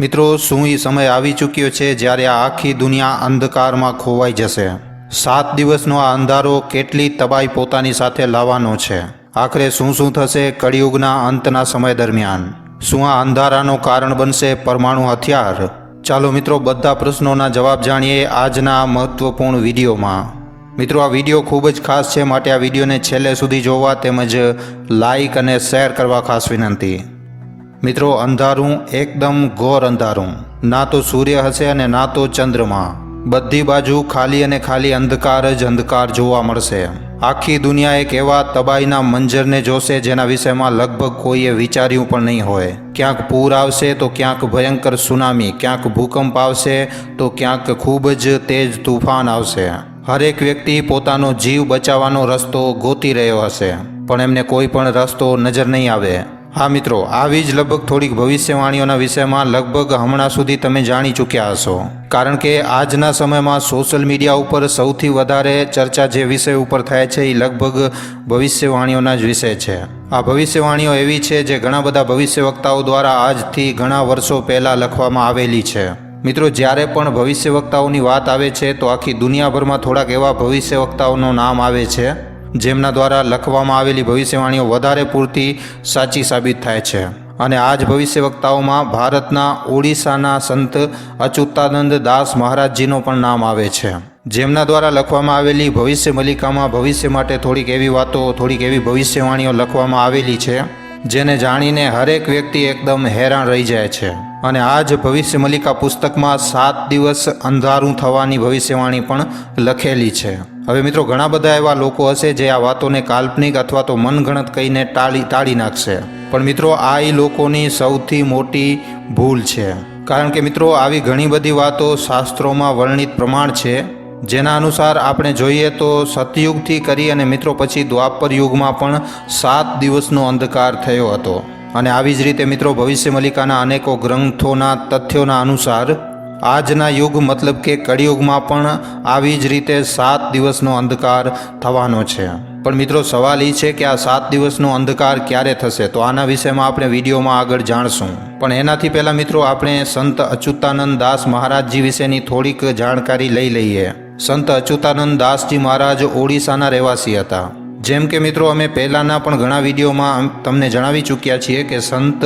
મિત્રો, શું એ સમય આવી ચૂક્યો છે જ્યારે આ આખી દુનિયા અંધકારમાં ખોવાઈ જશે? સાત દિવસનો આ અંધારો કેટલી તબાઈ પોતાની સાથે લાવવાનો છે? આખરે શું શું થશે કળિયુગના અંતના સમય દરમિયાન? શું આ અંધારાનું કારણ બનશે પરમાણુ હથિયાર? ચાલો મિત્રો, બધા પ્રશ્નોના જવાબ જાણીએ આજના મહત્વપૂર્ણ વિડીયોમાં. મિત્રો, આ વીડિયો ખૂબ જ ખાસ છે, માટે આ વિડીયોને છેલ્લે સુધી જોવા તેમજ લાઇક અને શેર કરવા ખાસ વિનંતી. મિત્રો, અંધારું એકદમ ઘોર અંધારું. ના તો સૂર્ય હશે અને ના તો ચંદ્રમા. બધી બાજુ ખાલી અને ખાલી અંધકાર જ અંધકાર જોવા મળશે. આખી દુનિયા એક એવા તબાઈના મંજરને જોશે જેના વિષયમાં લગભગ કોઈએ વિચાર્યું પણ નહીં હોય. ક્યાંક પૂર આવશે તો ક્યાંક ભયંકર સુનામી, ક્યાંક ભૂકંપ આવશે તો ક્યાંક ખૂબ જ તેજ તુફાન આવશે. હરેક વ્યક્તિ પોતાનો જીવ બચાવવાનો રસ્તો ગોતી રહ્યો હશે, પણ એમને કોઈ પણ રસ્તો નજર નહીં આવે. હા મિત્રો, આવી જ લગભગ થોડીક ભવિષ્યવાણીઓના વિષયમાં લગભગ હમણાં સુધી તમે જાણી ચૂક્યા હશો. કારણ કે આજના સમયમાં સોશિયલ મીડિયા ઉપર સૌથી વધારે ચર્ચા જે વિષય ઉપર થાય છે એ લગભગ ભવિષ્યવાણીઓના જ વિષય છે. આ ભવિષ્યવાણીઓ એવી છે જે ઘણા બધા ભવિષ્યવક્તાઓ દ્વારા આજથી ઘણા વર્ષો પહેલાં લખવામાં આવેલી છે. મિત્રો, જ્યારે પણ ભવિષ્યવક્તાઓની વાત આવે છે તો આખી દુનિયાભરમાં થોડાક એવા ભવિષ્યવક્તાઓનું નામ આવે છે. જેમના દ્વારા લખવામાં આવેલી ભવિષ્યવાણીઓ વધારે પૂરતી સાચી સાબિત થાય છે. અને આ જ ભવિષ્યવક્તાઓમાં ભારતના ઓડિશાના સંત અચ્યુતાનંદ દાસ મહારાજજીનો પણ નામ આવે છે. જેમના દ્વારા લખવામાં આવેલી ભવિષ્ય મલિકામાં ભવિષ્ય માટે થોડીક એવી વાતો, થોડીક એવી ભવિષ્યવાણીઓ લખવામાં આવેલી છે, જેને જાણીને હરેક વ્યક્તિ એકદમ હેરાન રહી જાય છે. અને આ જ ભવિષ્ય મલિકા પુસ્તકમાં સાત દિવસ અંધારું થવાની ભવિષ્યવાણી પણ લખેલી છે. હવે મિત્રો, ઘણા બધા એવા લોકો હશે જે આ વાતોને કાલ્પનિક અથવા તો મનગણત કહીને ટાળી ટાળી નાખશે. પણ મિત્રો, આ એ લોકોની સૌથી મોટી ભૂલ છે. કારણ કે મિત્રો, આવી ઘણી બધી વાતો શાસ્ત્રોમાં વર્ણિત પ્રમાણ છે. જેના અનુસાર આપણે જોઈએ તો સતયુગથી કરી અને મિત્રો, પછી દ્વાપર યુગમાં પણ સાત દિવસનો અંધકાર થયો હતો. અને આવી જ રીતે મિત્રો ભવિષ્ય મલિકાના અનેકો ગ્રંથોના તથ્યોના અનુસાર આજના યુગ મતલબ કે કળિયુગમાં પણ આવી જ રીતે સાત દિવસનો અંધકાર થવાનો છે. પણ મિત્રો સવાલ એ છે કે આ સાત દિવસનો અંધકાર ક્યારે થશે? તો આના વિષયમાં આપણે વિડીયોમાં આગળ જાણશું. પણ એનાથી પહેલાં મિત્રો આપણે સંત અચ્યુતાનંદ દાસ મહારાજજી વિશેની થોડીક જાણકારી લઈ લઈએ. સંત અચ્યુતાનંદ દાસજી મહારાજ ઓડિશાના રહેવાસી હતા. જેમ કે મિત્રો, અમે પહેલાંના પણ ઘણા વિડીયોમાં તમને જણાવી ચૂક્યા છીએ કે સંત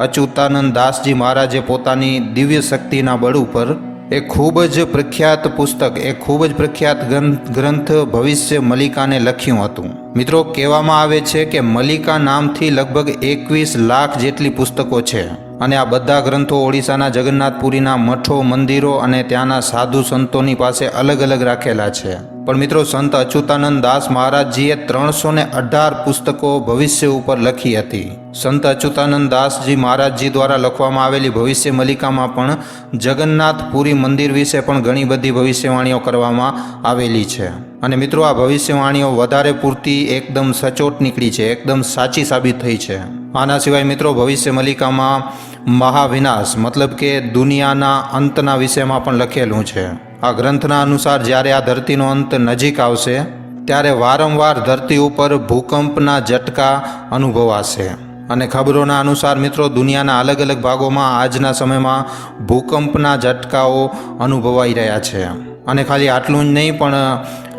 અચ્યુતાનંદ દાસજી મહારાજે પોતાની દિવ્ય શક્તિના બળ ઉપર એ ખૂબ જ પ્રખ્યાત પુસ્તક, એ ખૂબ જ પ્રખ્યાત ગ્રંથ ભવિષ્ય મલિકાને લખ્યું હતું. મિત્રો, કહેવામાં આવે છે કે મલિકા નામથી લગભગ એકવીસ લાખ જેટલી પુસ્તકો છે. અને આ બધા ગ્રંથો ઓડિશાના જગન્નાથપુરીના મઠો, મંદિરો અને ત્યાંના સાધુ સંતોની પાસે અલગ અલગ રાખેલા છે. પણ મિત્રો, સંત અચ્યુતાનંદ દાસ મહારાજજીએ ત્રણસો ને અઢાર પુસ્તકો ભવિષ્ય ઉપર લખી હતી. સંત અચ્યુતાનંદ દાસજી મહારાજજી દ્વારા લખવામાં આવેલી ભવિષ્ય મલિકામાં પણ જગન્નાથપુરી મંદિર વિશે પણ ઘણી બધી ભવિષ્યવાણીઓ કરવામાં આવેલી છે. અને મિત્રો, આ ભવિષ્યવાણીઓ વધારે પૂરતી એકદમ સચોટ નીકળી છે, એકદમ સાચી સાબિત થઈ છે. આના સિવાય મિત્રો, ભવિષ્ય મલિકામાં મહાવિનાશ, મતલબ કે દુનિયાના અંતના વિષયમાં પણ લખેલું છે. આ ગ્રંથના અનુસાર જ્યારે આ ધરતીનો અંત નજીક આવશે, ત્યારે વારંવાર ધરતી ઉપર ભૂકંપના ઝટકા અનુભવાશે. અને ખબરોના અનુસાર મિત્રો, દુનિયાના અલગ અલગ ભાગોમાં આજના સમયમાં ભૂકંપના ઝટકાઓ અનુભવાઈ રહ્યા છે. અને ખાલી આટલું જ નહીં, પણ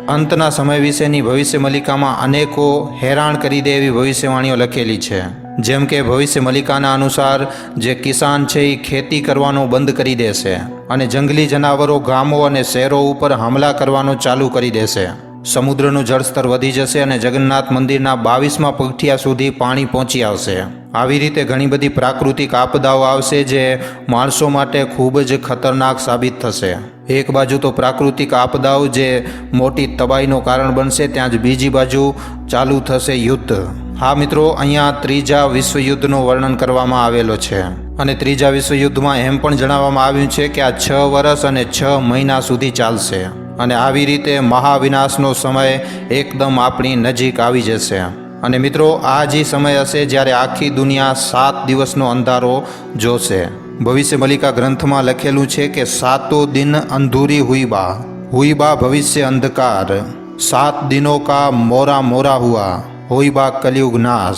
અંતના સમય વિશેની ભવિષ્ય મલિકામાં અનેકો હેરાન કરી દે એવી ભવિષ્યવાણીઓ લખેલી છે. જેમ કે ભવિષ્ય મલિકાના અનુસાર જે કિસાન છે એ ખેતી કરવાનું બંધ કરી દેશે અને જંગલી જનાવરો, ગામો અને શહેરો ઉપર હમલા કરવાનું ચાલુ કરી દેશે. સમુદ્રનું જળસ્તર વધી જશે અને જગન્નાથ મંદિરના બાવીસમાં પગથિયા સુધી પાણી પહોંચી આવશે. આવી રીતે ઘણી બધી પ્રાકૃતિક આપદાઓ આવશે જે માણસો માટે ખૂબ જ ખતરનાક સાબિત થશે. એક બાજુ તો પ્રાકૃતિક આપદાઓ જે મોટી તબાહીનું કારણ બનશે, ત્યાં જ બીજી બાજુ ચાલુ થશે યુદ્ધ. હા મિત્રો, અહીંયા ત્રીજા વિશ્વયુદ્ધનું વર્ણન કરવામાં આવેલો છે. અને ત્રીજા વિશ્વયુદ્ધમાં એમ પણ જણાવવામાં આવ્યું છે કે આ છ વર્ષ અને છ મહિના સુધી ચાલશે. અને આવી રીતે મહાવિનાશનો સમય એકદમ આપણી નજીક આવી જશે. અને મિત્રો, આ જે સમય હશે જ્યારે આખી દુનિયા સાત દિવસનો અંધારો જોશે. ભવિષ્ય મલિકા ગ્રંથમાં લખેલું છે કે સાતો દિન અંધૂરી હુઈબા હુઈબા ભવિષ્ય અંધકાર. સાત દિનો કા મોરા મોરા હુઆ. હુઈબા કલયુગ નાશ.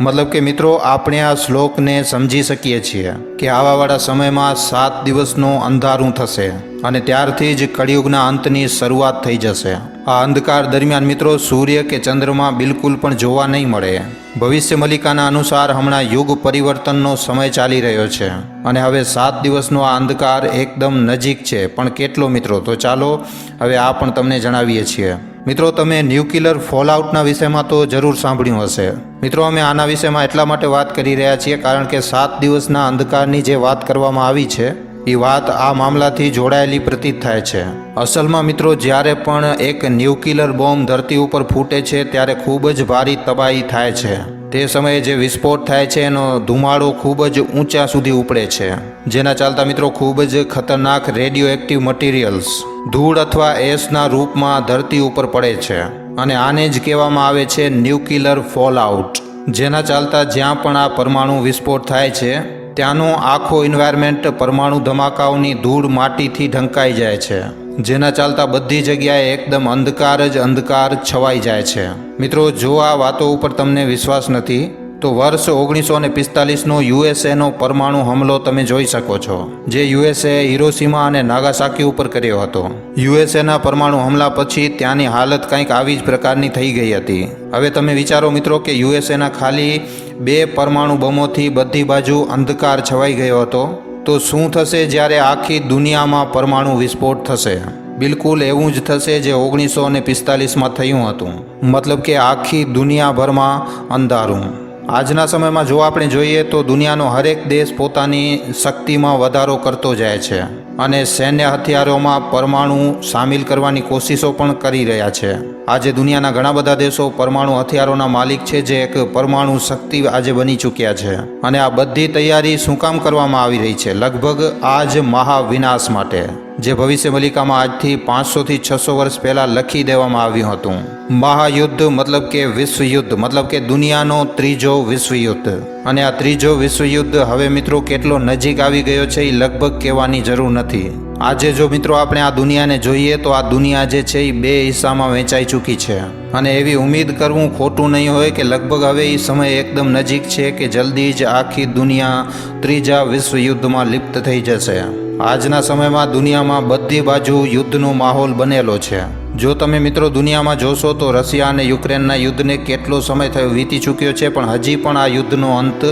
મતલબ કે મિત્રો, આપણે આ શ્લોકને સમજી શકીએ છીએ કે આવાવાળા સમયમાં સાત દિવસનું અંધારું થશે અને ત્યારથી જ કળિયુગના અંતની શરૂઆત થઈ જશે. આ અંધકાર દરમિયાન મિત્રો, સૂર્ય કે ચંદ્રમાં બિલકુલ પણ જોવા નહીં મળે. ભવિષ્ય મલિકાના અનુસાર હમણાં યુગ પરિવર્તનનો સમય ચાલી રહ્યો છે અને હવે સાત દિવસનો આ અંધકાર એકદમ નજીક છે. પણ કેટલો મિત્રો? તો ચાલો, હવે આ પણ તમને જણાવીએ છીએ. મિત્રો, તમે ન્યુક્લિયર ફોલઆઉટના વિષયમાં તો જરૂર સાંભળ્યું હશે. મિત્રો, અમે આના વિષયમાં એટલા માટે વાત કરી રહ્યા છીએ કારણ કે સાત દિવસના અંધકારની જે વાત કરવામાં આવી છે, એ વાત આ મામલાથી જોડાયેલી પ્રતીત થાય છે. અસલમાં મિત્રો, જ્યારે પણ એક ન્યુક્લિયર બોમ્બ ધરતી ઉપર ફૂટે છે, ત્યારે ખૂબ જ ભારી તબાહી થાય છે. તે સમયે જે વિસ્ફોટ થાય છે, એનો ધુમાડો ખૂબ જ ઊંચા સુધી ઉપડે છે. જેના ચાલતા મિત્રો ખૂબ જ ખતરનાક રેડિયો એક્ટિવ મટીરિયલ્સ, ધૂળ અથવા એસના રૂપમાં ધરતી ઉપર પડે છે અને આને જ કહેવામાં આવે છે ન્યુક્લિયર ફોલઆઉટ. જેના ચાલતા જ્યાં પણ આ પરમાણુ વિસ્ફોટ થાય છે, ત્યાંનો આખો એન્વાયરમેન્ટ પરમાણુ ધમાકાઓની ધૂળ માટીથી ઢંકાઈ જાય છે. જેના ચાલતા બધી જગ્યાએ એકદમ અંધકાર જ અંધકાર છવાઈ જાય છે. મિત્રો, જો આ વાતો ઉપર તમને વિશ્વાસ નથી, તો વર્ષ ઓગણીસો ને પિસ્તાલીસનો યુએસએનો પરમાણુ હુમલો તમે જોઈ શકો છો, જે યુએસએ હિરોસીમા અને નાગાસાકી ઉપર કર્યો હતો. યુએસએના પરમાણુ હુમલા પછી ત્યાંની હાલત કંઈક આવી જ પ્રકારની થઈ ગઈ હતી. હવે તમે વિચારો મિત્રો કે યુએસએના ખાલી બે પરમાણુ બમોથી બધી બાજુ અંધકાર છવાઈ ગયો હતો. તો શું થશે જ્યારે આખી દુનિયામાં પરમાણુ વિસ્ફોટ થશે? બિલકુલ એવું જ થશે જે ઓગણીસો ને પિસ્તાલીસમાં થયું હતું. મતલબ કે આખી દુનિયાભરમાં અંધારું. આજના સમયમાં જો આપણે જોઈએ તો દુનિયાનો હરેક દેશ પોતાની શક્તિમાં વધારો કરતો જાય છે. અને સૈન્ય હથિયારોમાં પરમાણુ સામેલ કરવાની કોશિશો પણ કરી રહ્યા છે. આજે દુનિયાના ઘણા બધા દેશો પરમાણુ હથિયારોના માલિક છે, જે એક પરમાણુ શક્તિ આજે બની ચૂક્યા છે. અને આ બધી તૈયારી શું કામ કરવામાં આવી રહી છે? લગભગ આ જ મહાવિનાશ માટે. જે ભવિષ્ય મલિકામાં આજથી પાંચસોથી છસો વર્ષ પહેલાં લખી દેવામાં આવ્યું હતું. મહાયુદ્ધ મતલબ કે વિશ્વયુદ્ધ, મતલબ કે દુનિયાનો ત્રીજો વિશ્વયુદ્ધ. અને આ ત્રીજો વિશ્વયુદ્ધ હવે મિત્રો કેટલો નજીક આવી ગયો છે એ લગભગ કહેવાની જરૂર નથી. આજે જો મિત્રો આપણે આ દુનિયાને જોઈએ તો આ દુનિયા જે છે એ બે હિસ્સામાં વહેંચાઈ ચૂકી છે. અને એવી ઉમેદ કરવું ખોટું નહીં હોય કે લગભગ હવે એ સમય એકદમ નજીક છે કે જલ્દી જ આખી દુનિયા ત્રીજા વિશ્વયુદ્ધમાં લિપ્ત થઈ જશે. આજના સમયમાં દુનિયામાં બધી બાજુ યુદ્ધનો માહોલ બનેલો છે. જો તમે મિત્રો દુનિયામાં જોશો તો રશિયા અને યુક્રેનના યુદ્ધને કેટલો સમય થયો વીતી ચૂક્યો છે, પણ હજી પણ આ યુદ્ધનો અંત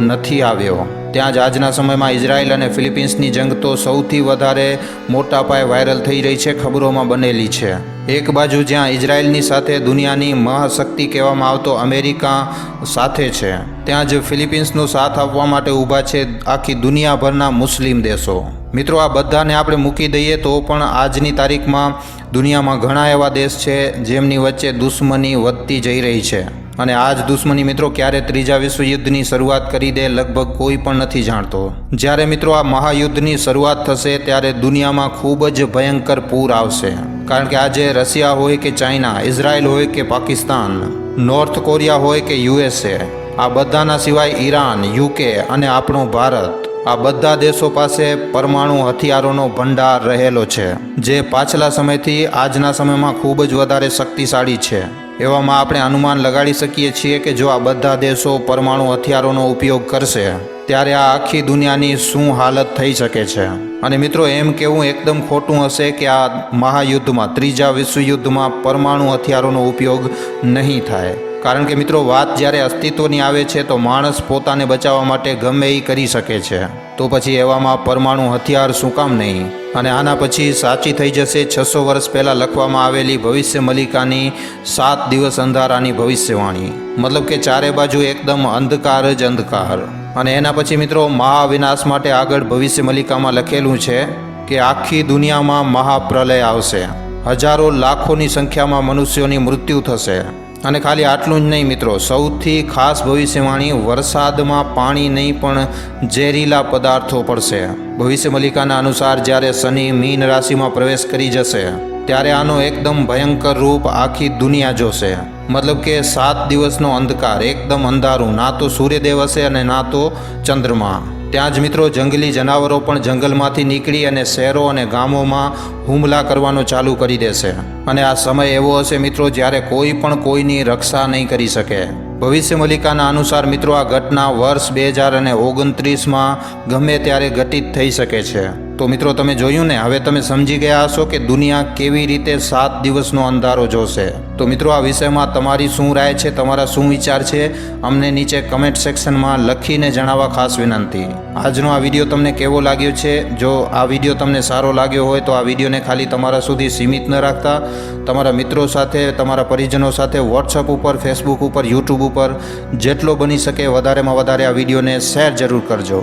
નથી આવ્યો. ત્યાં જ આજના સમયમાં ઇઝરાયલ અને ફિલિપિન્સની જંગ તો સૌથી વધારે મોટા પાયે વાયરલ થઈ રહી છે, ખબરોમાં બનેલી છે. એક બાજુ જ્યાં ઇઝરાયલની સાથે દુનિયાની મહાશક્તિ કહેવામાં આવતો અમેરિકા સાથે છે, ત્યાં જ ફિલિપિન્સનો સાથ આપવા માટે ઊભા છે આખી દુનિયાભરના મુસ્લિમ દેશો. મિત્રો, આ બધાને આપણે મૂકી દઈએ તો પણ આજની તારીખમાં દુનિયામાં ઘણા એવા દેશ છે જેમની વચ્ચે દુશ્મની વધતી જઈ રહી છે. અને આ જ દુશ્મની મિત્રો ક્યારે ત્રીજા વિશ્વયુદ્ધની શરૂઆત કરી દે લગભગ કોઈ પણ નથી જાણતો. જ્યારે મિત્રો આ મહાયુદ્ધની શરૂઆત થશે ત્યારે દુનિયામાં ખૂબ જ ભયંકર પૂર આવશે. કારણ કે આજે રશિયા હોય કે ચાઇના, ઇઝરાયલ હોય કે પાકિસ્તાન, નોર્થ કોરિયા હોય કે યુએસએ, આ બધાના સિવાય ઈરાન, યુકે અને આપણો ભારત આ બધા દેશો પાસે પરમાણુ હથિયારોનો ભંડાર રહેલો છે, જે પાછલા સમયથી આજના સમયમાં ખૂબ જ વધારે શક્તિશાળી છે. એવામાં આપણે અનુમાન લગાડી શકીએ છીએ કે જો આ બધા દેશો પરમાણુ હથિયારોનો ઉપયોગ કરશે, ત્યારે આ આખી દુનિયાની શું હાલત થઈ શકે છે. અને મિત્રો, એમ કેવું એકદમ ખોટું હશે કે આ મહાયુદ્ધમાં, ત્રીજા વિશ્વયુદ્ધમાં પરમાણુ હથિયારોનો ઉપયોગ નહીં થાય. કારણ કે મિત્રો, વાત જ્યારે અસ્તિત્વની આવે છે તો માણસ પોતાને બચાવવા માટે ગમે એ કરી શકે છે. તો પછી એવામાં પરમાણુ હથિયાર શું કામ નહીં? અને આના પછી સાચી થઈ જશે છસો વર્ષ પહેલાં લખવામાં આવેલી ભવિષ્ય મલિકાની સાત દિવસ અંધારાની ભવિષ્યવાણી. મતલબ કે ચારે બાજુ એકદમ અંધકાર જ અંધકાર. અને એના પછી મિત્રો, મહાવિનાશ માટે આગળ ભવિષ્ય મલિકામાં લખેલું છે કે આખી દુનિયામાં મહાપ્રલય આવશે. હજારો લાખોની સંખ્યામાં મનુષ્યોની મૃત્યુ થશે. અને ખાલી આટલું જ નહીં મિત્રો, સૌથી ખાસ ભવિષ્યવાણી, વરસાદમાં પાણી નહીં, પણ ઝેરીલા પદાર્થો પડશે. ભવિષ્ય મલિકાના અનુસાર જ્યારે શનિ મીન રાશિમાં પ્રવેશ કરી જશે, ત્યારે આનો એકદમ ભયંકર રૂપ આખી દુનિયા જોશે. મતલબ કે સાત દિવસનો અંધકાર, એકદમ અંધારું, ના તો સૂર્યદેવ હશે અને ના તો ચંદ્રમા. ત્યાં જ મિત્રો જંગલી જનાવરો પણ જંગલમાંથી નીકળી અને શહેરો અને ગામોમાં હુમલા કરવાનો ચાલુ કરી દેશે. અને આ સમય એવો હશે મિત્રો જ્યારે કોઈ પણ કોઈની રક્ષા નહીં કરી શકે. ભવિષ્ય મલિકાના અનુસાર મિત્રો આ ઘટના વર્ષ બે હજાર અને ઓગણત્રીસમાં ગમે ત્યારે ઘટિત થઈ શકે છે. તો મિત્રો તમે જોયું ને, હવે તમે સમજી ગયા હશો કે દુનિયા કેવી રીતે સાત દિવસનો અંધારો જોશે. તો મિત્રો આ વિષયમાં તમારી શું રાય છે, તમારા શું વિચાર છે, અમને નીચે કમેન્ટ સેક્શનમાં લખીને જણાવવા ખાસ વિનંતી. આજનો આ વીડિયો તમને કેવો લાગ્યો છે? જો આ વીડિયો તમને સારો લાગ્યો હોય તો આ વિડીયોને ખાલી તમારા સુધી સીમિત ન રાખતા. તમારા મિત્રો સાથે, તમારા પરિજનો સાથે વોટ્સઅપ ઉપર ફેસબુક ઉપર યુટ્યુબ ઉપર જેટલો બની શકે વધારેમાં વધારે આ વિડીયોને શેર જરૂર કરજો.